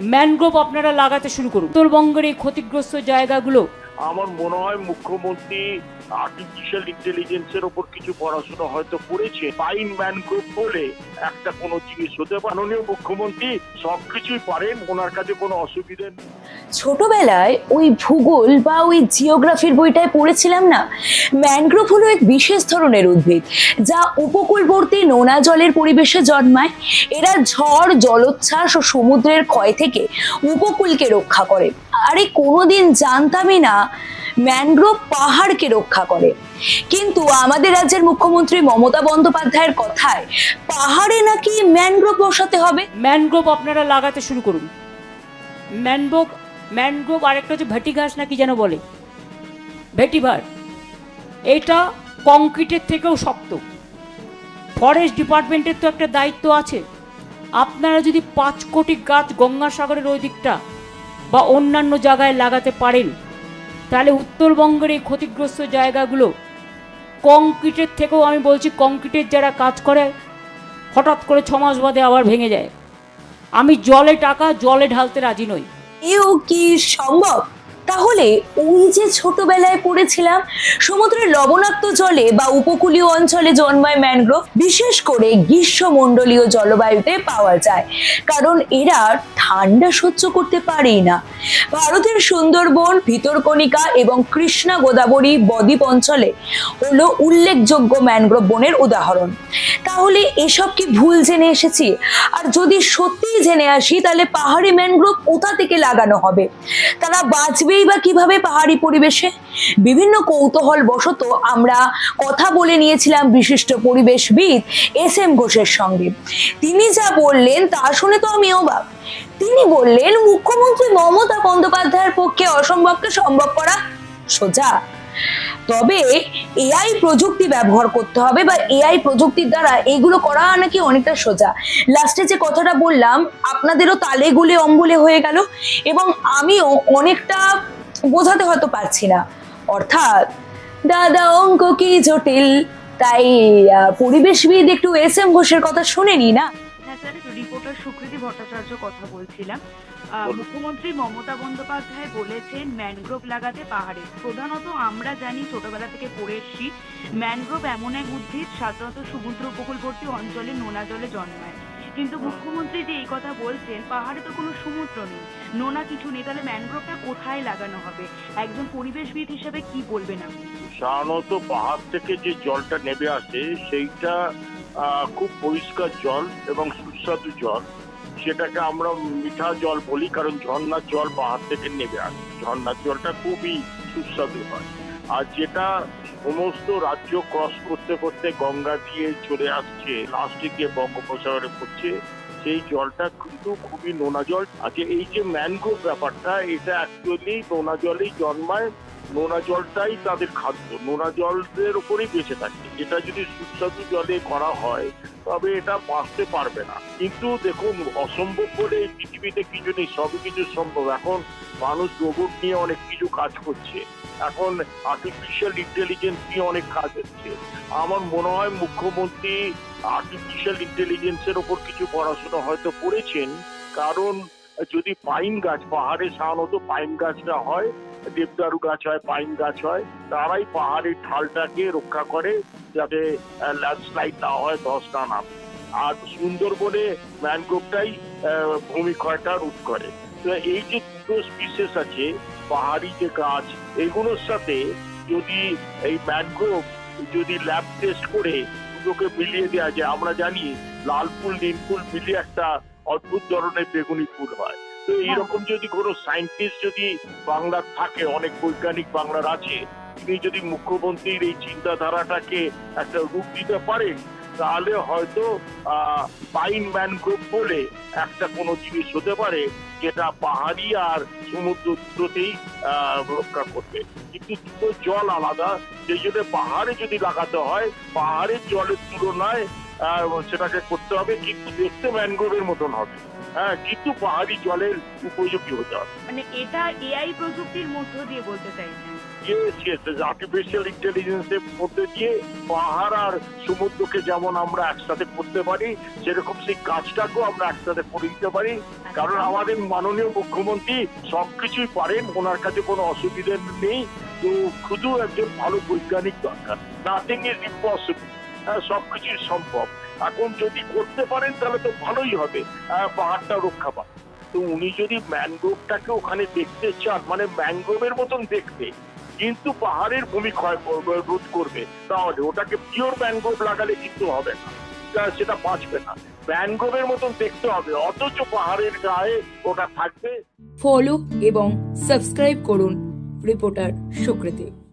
Mangrove আপনারা লাগাতে শুরু করুন। উত্তরবঙ্গের এই ক্ষতিগ্রস্ত জায়গাগুলো। আমার মনে হয় মুখ্যমন্ত্রী আর্টিফিশিয়াল ইন্টেলিজেন্সের ওপর কিছু পড়াশোনা হয়তো করেছে। পাইন ম্যানগ্রোভ বলে একটা কোনো জিনিস হতে পারে। মুখ্যমন্ত্রী সবকিছুই পারেন, ওনার কাছে কোনো অসুবিধে নেই। ছোটবেলায় ওই ভূগোল বা ওই জিওগ্রাফির বইটায় পড়েছিলাম না? ম্যানগ্রোভ হলো এক বিশেষ ধরনের উদ্ভিদ, যা উপকূলবর্তী নোনা জলের পরিবেশে জন্মায়। এরা ঝড়, জলোচ্ছ্বাস ও সমুদ্রের ক্ষয় থেকে উপকূলকে রক্ষা করে। আরে কোনোদিন জানতামই না ম্যানগ্রোভ পাহাড়কে রক্ষা করে। কিন্তু আমাদের রাজ্যের মুখ্যমন্ত্রী মমতা বন্দ্যোপাধ্যায়ের কথায় পাহাড়ে নাকি ম্যানগ্রোভ বসাতে হবে? ম্যানগ্রোভ আপনারা লাগাতে শুরু করুন। ম্যানগ্রোভ ম্যানগ্রোভ আরেকটা হচ্ছে ভেটি ঘাস নাকি যেন বলে? ভেটিভার এটা কংক্রিটের থেকেও শক্ত। ফরেস্ট ডিপার্টমেন্টের তো একটা দায়িত্ব আছে। আপনারা যদি পাঁচ কোটি গাছ গঙ্গাসাগরের ওই দিকটা বা অন্যান্য জায়গায় লাগাতে পারেন, তাহলে উত্তরবঙ্গের এই ক্ষতিগ্রস্ত জায়গাগুলো কংক্রিটের থেকেও আমি বলছি কংক্রিটের যারা কাজ করে, হঠাৎ করে ছ মাস বাদে আবার ভেঙে যায়। আমি জলে টাকা, জলে ঢালতে রাজি নই। এও কি সম্ভব? তাহলে ওই যে ছোটবেলায় পড়েছিলাম, সমুদ্রের লবণাক্ত জলে বা উপকূলীয় অঞ্চলে জন্মায় ম্যানগ্রোভ বিশেষ করে গ্রীষ্মমণ্ডলীয় জলবায়ুতে পাওয়া যায়। কারণ এরা ঠান্ডা সহ্য করতে পারেই না। ভারতের সুন্দরবন, ভিতরকণিকা এবং কৃষ্ণা গোদাবরী বদ্বীপ অঞ্চলে হলো উল্লেখযোগ্য ম্যানগ্রোভ বনের উদাহরণ। তাহলে এসব কি ভুল জেনে এসেছি? আর যদি সত্যিই জেনে আসি, তাহলে পাহাড়ি ম্যানগ্রোভ কোথা থেকে লাগানো হবে? তারা বাঁচবেই বা কীভাবে পাহাড়ি পরিবেশে? বিভিন্ন কৌতূহল বশত আমরা কথা বলে নিয়েছিলাম বিশিষ্ট পরিবেশবিদ এস এম ঘোষের সঙ্গে। তিনি যা বললেন তা শুনে তো আমি অবাক। তিনি বললেন, মুখ্যমন্ত্রী মমতা বন্দ্যোপাধ্যায়ের পক্ষে অসম্ভবকে সম্ভব করা সোজা। তবে এআই প্রযুক্তি ব্যবহার করতে হবে বা এআই প্রযুক্তির দ্বারা এগুলো করা নাকি অনেকটা সোজা। লাস্টে যে কথাটা বললাম, আপনাদেরও তালে গুলে অম্বলে হয়ে গেল এবং আমিও অনেকটা বোঝাতে হয়তো পারছি না। অর্থাৎ, দাদা অঙ্ক কি জটিল? তাই পরিবেশবিদ একটু এস এম ঘোষের কথা শুনেনি না? স্যার রিপোর্টার সুকৃতি ভট্টাচার্য কথা বলছিলাম। মুখ্যমন্ত্রী মমতা বন্দ্যোপাধ্যায় বলেছেন ম্যানগ্রোভ লাগাতে পাহাড়ে। প্রধানত আমরা জানি ছোটবেলা থেকে পড়ে এসছি ম্যানগ্রোভ এমন এক উদ্ভিদ সাধারণত সমুদ্র উপকূলবর্তী অঞ্চলে নোনা জলে জন্মায়। কিন্তু মুখ্যমন্ত্রী যে এই কথা বলছেন পাহাড়ে তো কোনো সমুদ্র নেই। নোনা কিছু নেই তাহলে ম্যানগ্রোভটা কোথায় লাগানো হবে? একজন পরিবেশবিদ হিসেবে কি বলবেন আপনি? সাধারণত পাহাড় থেকে যে জলটা নেমে আসে সেইটা খুব পরিষ্কার জল এবং সুস্বাদু জল। সেটাকে আমরা মিঠা জল বলি, কারণ ঝর্ণার জল পাহাড় থেকে নেমে আসে। ঝর্ণার জলটা খুবই সুস্বাদু হয়। আর যেটা সমস্ত রাজ্য ক্রস করতে করতে গঙ্গা দিয়ে চলে আসছে লাস্টে গিয়ে বঙ্গোপসাগরে পড়ছে, সেই জলটা কিন্তু খুবই নোনা জল। আচ্ছা এই যে ম্যানগ্রোভ ব্যাপারটা, এটা অ্যাকচুয়ালি নোনা জলেই জন্মায়। নোনা জলটাই তাদের খাদ্য। নোনা জলের উপরেই বেঁচে থাকে। এটা যদি সুস্বাদু জলে করা হয়, তবে এটা বাঁচতে পারবে না। কিন্তু দেখুন, অসম্ভব বলে পৃথিবীতে কিছু নেই সবই কিছু সম্ভব। এখন মানুষ রোবট নিয়ে অনেক কিছু কাজ করছে। এখন আর্টিফিশিয়াল ইন্টেলিজেন্স নিয়ে অনেক কাজ হচ্ছে। আমার মনে হয় মুখ্যমন্ত্রী আর্টিফিশিয়াল ইন্টেলিজেন্সের ওপর কিছু পড়াশোনা হয়তো করেছেন, কারণ যদি পাইন গাছ, পাহাড়ে সাধারণত পাইন গাছটা হয়, দেবদারু গাছ হয়, পাইন গাছ হয়, তারাই পাহাড়ের ঢালটাকে রক্ষা করে যাতে ল্যান্ডস্লাইড না হয়, ধস না নামে। আর সুন্দরবনে ম্যানগ্রোভটাই ভূমিক্ষয়টা রোধ করে। তো এই যে দুটো স্পিসেস আছে, পাহাড়ি যে গাছ, এগুলোর সাথে যদি এই ম্যানগ্রোভ যদি ল্যাব টেস্ট করে, দুটোকে মিলিয়ে দেওয়া যায়। আমরা জানি লাল ফুল নীল ফুল মিলিয়ে একটা অদ্ভুত ধরনের বেগুনি ফুল হয়। তো এইরকম যদি কোনো সায়েন্টিস্ট যদি বাংলার থাকে অনেক বৈজ্ঞানিক বাংলার আছে তিনি যদি মুখ্যমন্ত্রীর এই চিন্তাধারাটাকে একটা রূপ দিতে পারেন তাহলে হয়তো পাইন ম্যানগ্রোভ বলে একটা কোনো জিনিস হতে পারে যেটা পাহাড়ি আর সমুদ্র দুটোতেই আহ, রক্ষা করবে। কিন্তু দুটো জল আলাদা সেই জন্য পাহাড়ে যদি লাগাতে হয় পাহাড়ের জলের তুলনায় সেটাকে করতে হবে কিন্তু দেখতে ম্যানগ্রোভের মতন হবে। হ্যাঁ কিন্তু পাহাড়ি জলের উপযোগী হতে হবে। মানে এটা এআই প্রযুক্তির মধ্য দিয়ে বলতে চাইছেন? আর্টিফিশিয়াল ইন্টেলিজেন্সের মধ্যে দিয়ে পাহাড় আর সমুদ্রকে যেমন আমরা একসাথে করতে পারি সেরকম সেই কাজটাকেও আমরা একসাথে করে দিতে পারি। কারণ আমাদের মাননীয় মুখ্যমন্ত্রী সবকিছুই পারেন ওনার কাছে কোনো অসুবিধা নেই। তো শুধু একজন ভালো বৈজ্ঞানিক দরকার। নাথিং ইজ ইম্পসিবল সবকিছুই সম্ভব। এখন যদি করতে পারেন, তাহলে তো ভালোই হবে। পাহাড়টা রক্ষা পাবে তো উনি যদি ম্যানগ্রোভটাকে ওখানে দেখতে চান মানে ম্যানগ্রোভের মতন দেখতে, কিন্তু পাহাড়ের ভূমি ক্ষয় করবে- রোধ করবে, তাহলে ওটাকে পিওর ম্যানগ্রোভ লাগালে কিন্তু হবে না। সেটা বাঁচবে না। ম্যানগ্রোভের মতন দেখতে হবে, অথচ পাহাড়ের গায়ে ওটা থাকবে। ফলো এবং সাবস্ক্রাইব করুন রিপোর্টার সুকৃতি।